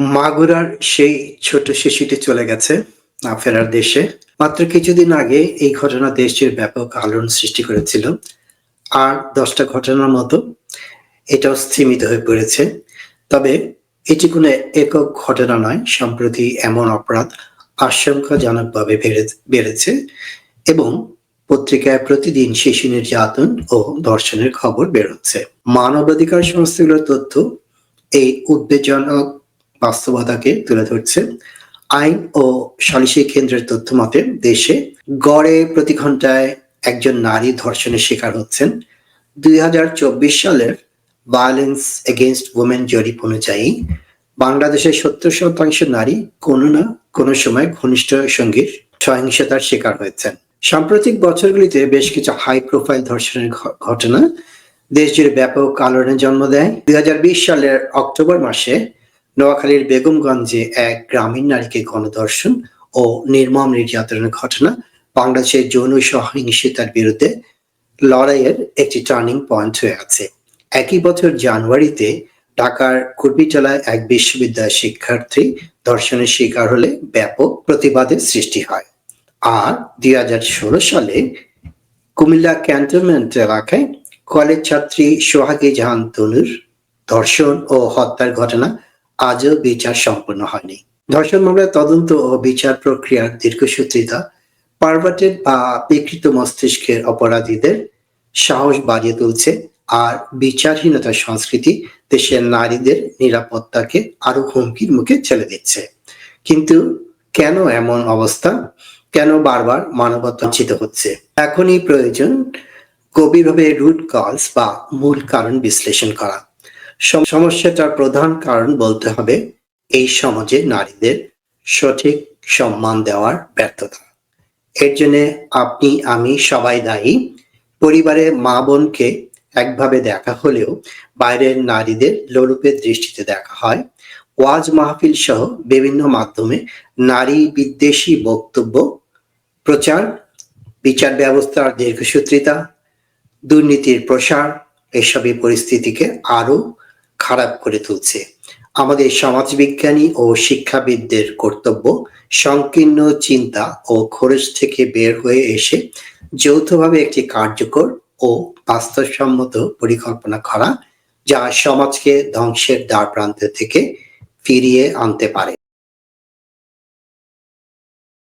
মাগুরার সেই ছোট শিশুটি চলে গেছে, না ফেরার দেশে। মাত্র কিছুদিন আগে এই ঘটনা দেশটির ব্যাপক আলোড়ন সৃষ্টি করেছিল। আর দশটা ঘটনার মতো এটাও স্থিমিত হয়ে পড়েছে। তবে এটি কোনো একক ঘটনা নয়, সম্প্রতি এমন অপরাধ আশঙ্কাজনকভাবে বেড়ে- বেড়েছে এবং পত্রিকায় প্রতিদিন শিশু নির্যাতন ও ধর্ষণের খবর বেরোচ্ছে। মানবাধিকার সংস্থাগুলোর তথ্য এই উদ্বেগজনক বাস্তবতাকে তুলে ধরছে। আইন ও সালিসি কেন্দ্রের তথ্য মতে দেশে গড়ে প্রতি ঘন্টায় একজন নারী ধর্ষণের শিকার হচ্ছেন। দুই সালের ভায়োলেন্স এগেনস্ট ওমেন জরিপ অনুযায়ী বাংলাদেশের সত্তর শতাংশ নারী কোনো না কোনো সময় ঘনিষ্ঠ সঙ্গীর সহিংসতার শিকার হয়েছেন। সাম্প্রতিক বছরগুলিতে বেশ কিছু হাই প্রোফাইল ধর্ষণের ঘটনা দেশ জুড়ে ব্যাপক আলোড়নের জন্ম দেয়। দুই হাজার বিশ সালের অক্টোবর মাসে নোয়াখালীর বেগমগঞ্জে এক গ্রামীণ নারীকে গণধর্ষণ ও নির্মম নির্যাতনের ঘটনা বাংলাদেশের যৌন সহিংসতার বিরুদ্ধে লড়াইয়ের একটি টার্নিং পয়েন্ট হয়ে আছে। একই বছর জানুয়ারিতে ঢাকার কুর্বিটলায় এক বিশ্ববিদ্যালয় শিক্ষার্থী ধর্ষণের শিকার হলে ব্যাপক প্রতিবাদের সৃষ্টি হয়। আর দুই হাজার ষোলো সালে কুমিল্লা ক্যান্টনমেন্ট এলাকায় কলেজ ছাত্রী সোহাগী জাহান তনুর ধর্ষণ ও হত্যার ঘটনা আজও বিচার সম্পন্ন হয়নি। ধর্ষণ মামলার তদন্ত ও বিচার প্রক্রিয়ার দীর্ঘসূত্রিতা পারভার্টেড বা বিকৃত মস্তিষ্কের অপরাধীদের সাহস বাড়িয়ে তুলছে আর বিচারহীনতার সংস্কৃতি দেশের নারীদের নিরাপত্তাকে আরও হুমকির মুখে ঠেলে দিচ্ছে। কিন্তু কেন এমন অবস্থা? কেন বারবার মানবতাঞ্চিত হচ্ছে? এখনই প্রয়োজন গভীরভাবে রুট কজ বা মূল কারণ বিশ্লেষণ করা। সমস্যাটার প্রধান কারণ বলতে হবে, এই সমাজে নারীদের সঠিক সম্মান দেওয়ার ব্যর্থতা। এর জন্য আপনি, আমি সবাই দায়ী। পরিবারে মা বোনকে একভাবে দেখা হলেও বাইরের নারীদের লোলুপের দৃষ্টিতে দেখা হয়। ওয়াজ মাহফিল সহ বিভিন্ন মাধ্যমে নারী বিদ্বেষী বক্তব্য, প্রচার, বিচার ব্যবস্থার দীর্ঘসূত্রিতা, দুর্নীতির প্রসার, এসবই পরিস্থিতিকে আরও খারাপ করে তুলছে। আমাদের সমাজবিজ্ঞানী ও শিক্ষাবিদদের কর্তব্য সংকীর্ণ চিন্তা ও খরচ থেকে বের হয়ে এসে যৌথভাবে একটি কার্যকর ও বাস্তবসম্মত পরিকল্পনা করা, যা সমাজকে ধ্বংসের দ্বার প্রান্ত থেকে ফিরিয়ে আনতে পারে।